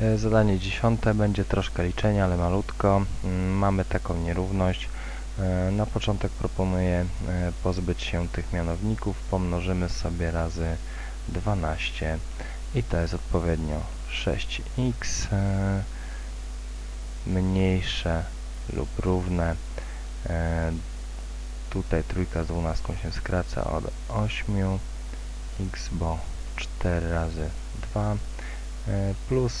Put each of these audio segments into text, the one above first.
E, Zadanie dziesiąte będzie troszkę liczenia, ale malutko. Mm, Mamy taką nierówność. E, Na początek proponuję e, pozbyć się tych mianowników. Pomnożymy sobie razy 12 i to jest odpowiednio 6x e, mniejsze lub równe. Tutaj trójka z 12 się skraca od 8 x, bo 4 razy 2 e, plus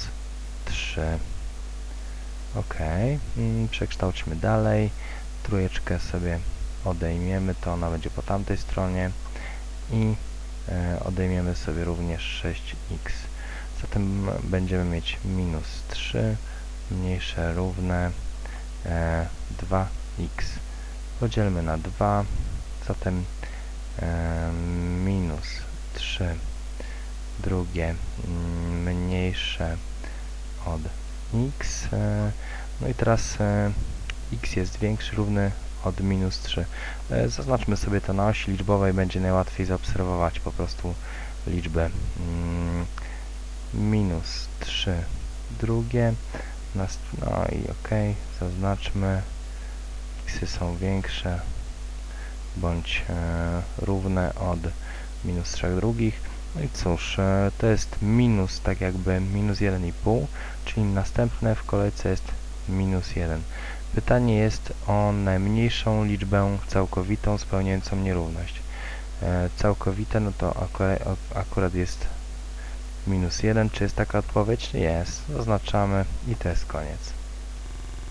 3. Ok, mm, przekształćmy dalej. Trójeczkę sobie odejmiemy, to ona będzie po tamtej stronie i e, odejmiemy sobie również 6x. Zatem będziemy mieć minus 3 mniejsze równe e, 2x. Podzielmy na 2, zatem e, minus 3 drugie mm, mniejsze od x. e, No i teraz e, x jest większy, równy od minus 3. E, Zaznaczmy sobie to na osi liczbowej, będzie najłatwiej zaobserwować po prostu liczbę mm, minus 3 drugie. No i ok, zaznaczmy xy są większe bądź równe od minus 3 drugich. No i cóż, e, to jest minus tak jakby minus 1,5, czyli następne w kolejce jest minus 1. Pytanie jest o najmniejszą liczbę całkowitą spełniającą nierówność. E, całkowite, no to akurat, jest minus 1. Czy jest taka odpowiedź? Jest. Zaznaczamy i to jest koniec.